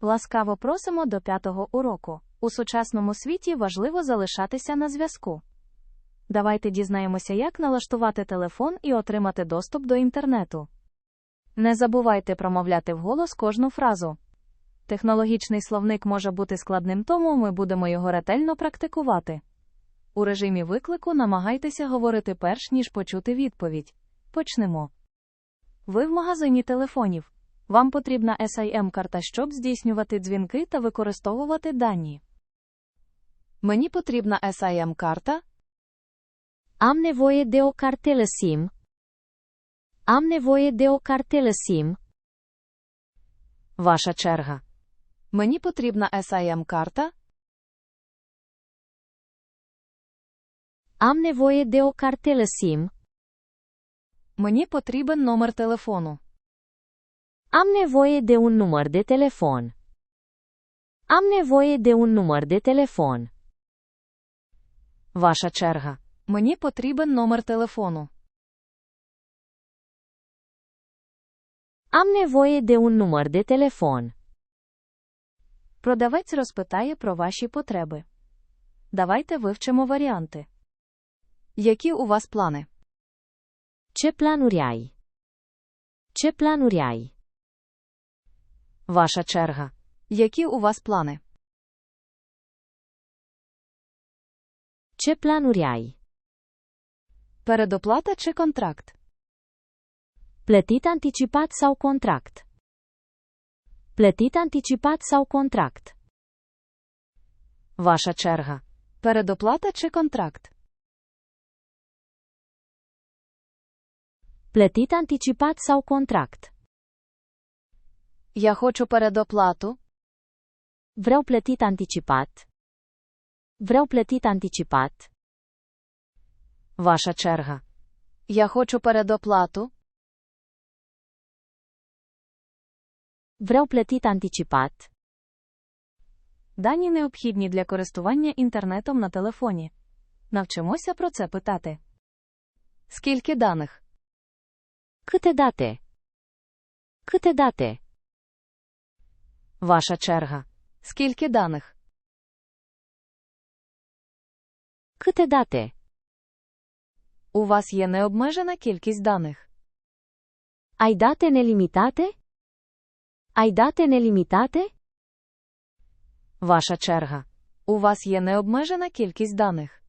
Ласкаво просимо до п'ятого уроку. У сучасному світі важливо залишатися на зв'язку. Давайте дізнаємося, як налаштувати телефон і отримати доступ до інтернету. Не забувайте промовляти вголос кожну фразу. Технологічний словник може бути складним, тому ми будемо його ретельно практикувати. У режимі виклику намагайтеся говорити перш ніж почути відповідь. Почнемо. Ви в магазині телефонів. Вам потрібна SIM-карта, щоб здійснювати дзвінки та використовувати дані. Мені потрібна SIM-карта. Am nevoie de o cartelă SIM. Am nevoie de o cartelă SIM. Ваша черга. Мені потрібна SIM-карта. Am nevoie de o cartelă SIM. Мені потрібен номер телефону. Am nevoie de un număr de telefon. Am nevoie de un număr de telefon. Ваша черга. Мені потрібен номер телефону. Am nevoie de un număr de telefon. Продавець розпитає про ваші потреби. Давайте вивчимо варіанти. Які у вас плани? Ce planuri ai? Ce planuri ai? Ваша черга. Які у вас плани? Ce planuri ai? Передоплата чи контракт? Plătit anticipat sau contract? Plătit anticipat sau contract? Ваша черга. Передоплата чи контракт? Plătit anticipat sau contract? Я хочу передоплату. Vreau plătit anticipat. Vreau plătit anticipat. Ваша черга. Я хочу передоплату. Vreau plătit anticipat. Дані необхідні для користування інтернетом на телефоні. Навчимося про це питати. Скільки даних? Câte date? Câte date? Ваша черга. Скільки даних? Câte date? У вас є необмежена кількість даних. Nelimitate? Ai date nelimitate? Ваша черга. У вас є необмежена кількість даних.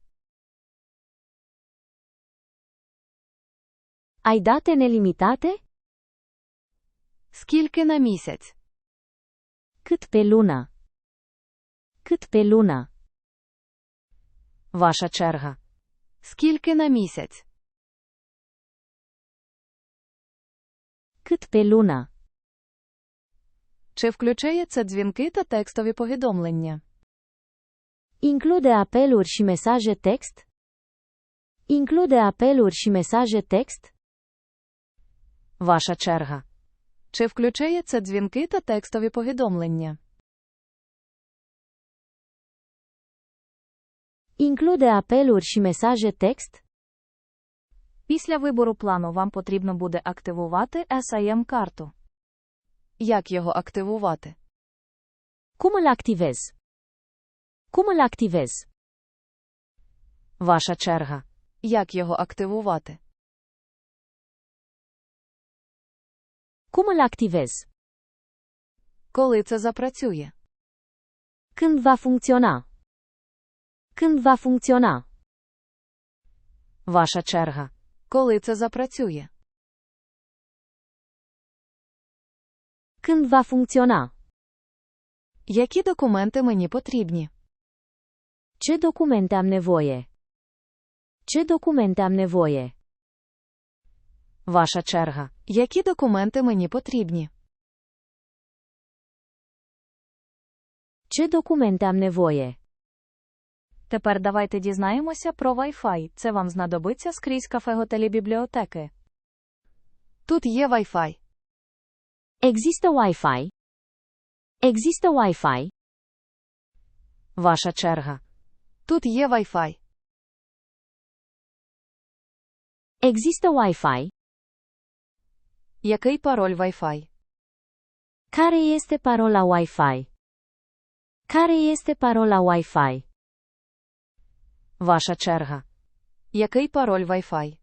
Date nelimitate? Скільки на місяць? Cât pe lună? Cât pe lună? Ваша черга. Скільки на місяць? Cât pe lună? Чи включає це дзвінки та текстові повідомлення? Include apeluri și mesaje text? Include apeluri și mesaje text? Ваша черга. Чи включає це дзвінки та текстові повідомлення? Include apeluri și mesaje text? Після вибору плану вам потрібно буде активувати SIM-карту. Як його активувати? Cum îl activez? Cum îl activez? Ваша черга. Як його активувати? Cum îl activez? Коли це запрацює? Când va funcționa? Când va funcționa? Ваша черга. Коли це запрацює? Când va funcționa? Які документи мені потрібні? Ce documente am nevoie? Ce documente am nevoie? Ваша черга. Які документи мені потрібні? Ce documente am nevoie? Тепер давайте дізнаємося про Wi-Fi. Це вам знадобиться скрізь кафе-готелі бібліотеки. Тут є Wi-Fi. Există Wi-Fi? Există Wi-Fi? Ваша черга. Тут є Wi-Fi. Există Wi-Fi? Який пароль Wi-Fi? Care este parola Wi-Fi? Care este parola Wi-Fi? Ваша черга. Який пароль Wi-Fi?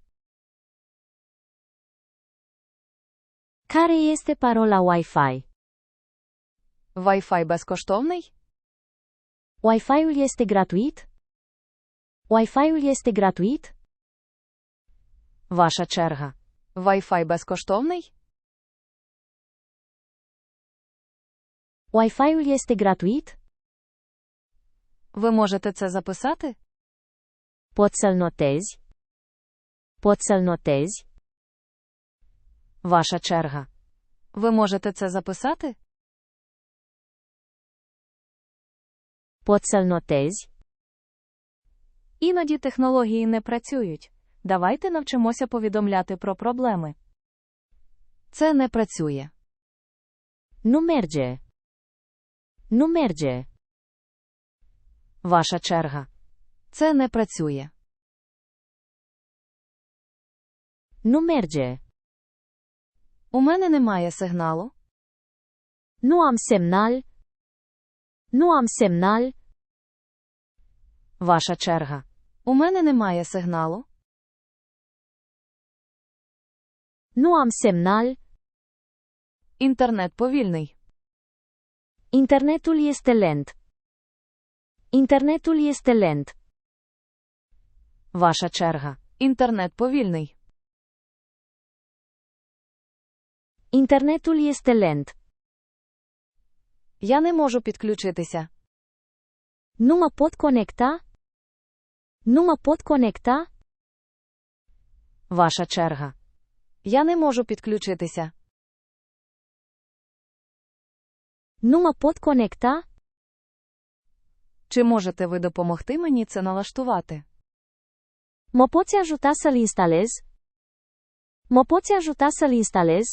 Care este parola Wi-Fi? Wi-Fi безкоштовний? Wi-Fi-ul este gratuit? Wi-Fi-ul este gratuit? Ваша черга. Wi-Fi безкоштовний? Wi-Fi-ul este gratuit? Ви можете це записати? Pot să-l notezi? Pot să-l notezi? Ваша черга. Ви можете це записати? Pot să-l notezi? Іноді технології не працюють. Давайте навчимося повідомляти про проблеми. Це не працює. Nu merge. Ваша черга. Це не працює. Merge. У мене немає сигналу. Semnal. Nu am semnal. Ваша черга. У мене немає сигналу. Nu am semnal. Інтернет повільний. Internetul este lent. Internetul este lent. Ваша черга. Інтернет повільний. Internetul este lent. Я не можу підключитися. Nu mă pot conecta? Nu mă pot conecta? Ваша черга. Я не можу підключитися. Nu mă pot? Чи можете ви допомогти мені це налаштувати? Mă poți ajuta să-l instalez? Mă poți ajuta să-l instalez?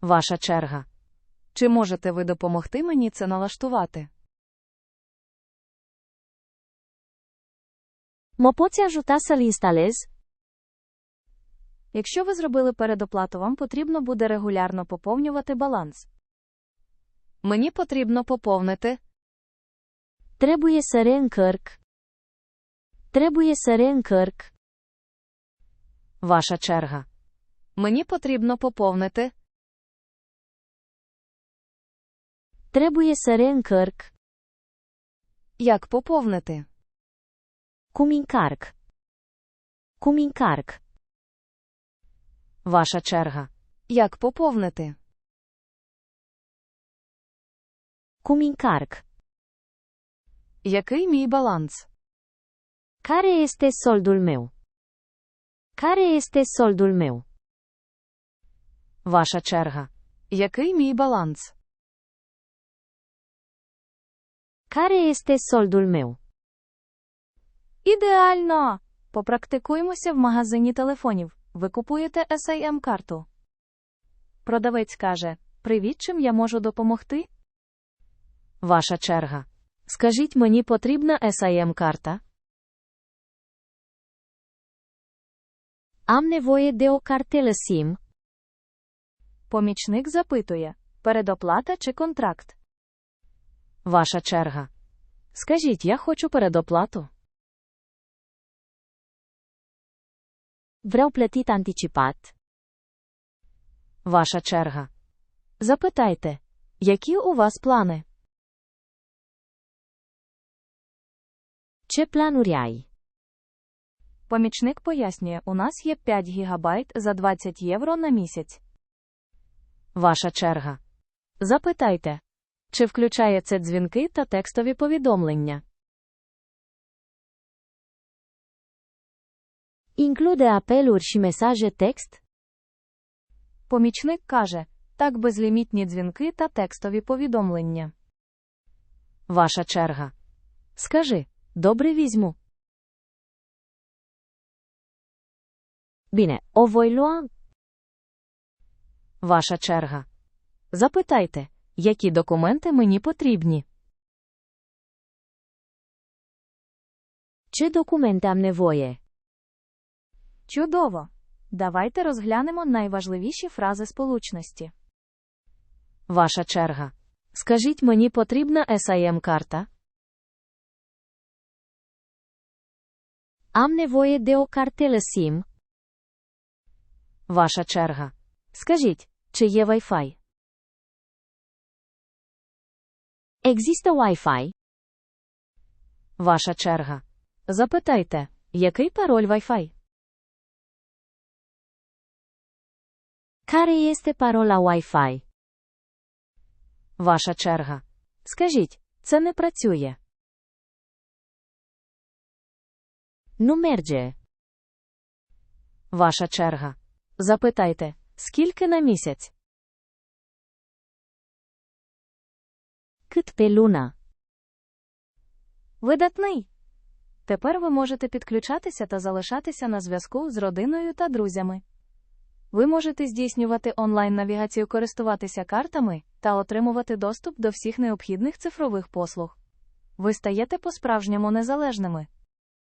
Ваша черга. Чи можете ви допомогти мені це налаштувати? Mă poți ajuta să-l instalez? Якщо ви зробили передоплату, вам потрібно буде регулярно поповнювати баланс. Мені потрібно поповнити. Reîncarc. Trebuie să reîncarc. Ваша черга. Мені потрібно поповнити. Să reîncarc. Як поповнити? Cum încarc? Ваша черга. Як поповнити? Încarc? Який мій баланс? Care este soldul meu? Care este soldul meu? Ваша черга. Який мій баланс? Care este soldul meu? Ідеально! Попрактикуємося в магазині телефонів. Ви купуєте SIM карту. Продавець каже: Привіт, чим я можу допомогти? Ваша черга. Скажіть, мені потрібна SIM карта? Am nevoie de o cartelă SIM. Помічник запитує: передоплата чи контракт? Ваша черга. Скажіть, я хочу передоплату. Vreau plătit anticipat. Ваша черга. Запитайте, які у вас плани? Ce planuri ai? Помічник пояснює, у нас є 5 гігабайт за 20 євро на місяць. Ваша черга. Запитайте, чи включає це дзвінки та текстові повідомлення? Include apeluri și mesaje text? Помічник каже, так безлімітні дзвінки та текстові повідомлення. Ваша черга. Скажи, добре візьму. Bine, o voi lua. Ваша черга. Запитайте, які документи мені потрібні. Ce documente am nevoie? Чудово! Давайте розглянемо найважливіші фрази сполучності. Ваша черга. Скажіть, мені потрібна SIM карта? Am nevoie de o cartelă SIM. Ваша черга. Скажіть, чи є Wi-Fi? Există Wi-Fi? Ваша черга. Запитайте, який пароль Wi-Fi? Care este parola Wi-Fi? Ваша черга. Скажіть, це не працює. Nu merge. Ваша черга. Запитайте, скільки на місяць? Pe lună? Видатний. Тепер ви можете підключатися та залишатися на зв'язку з родиною та друзями. Ви можете здійснювати онлайн-навігацію, користуватися картами та отримувати доступ до всіх необхідних цифрових послуг. Ви стаєте по-справжньому незалежними.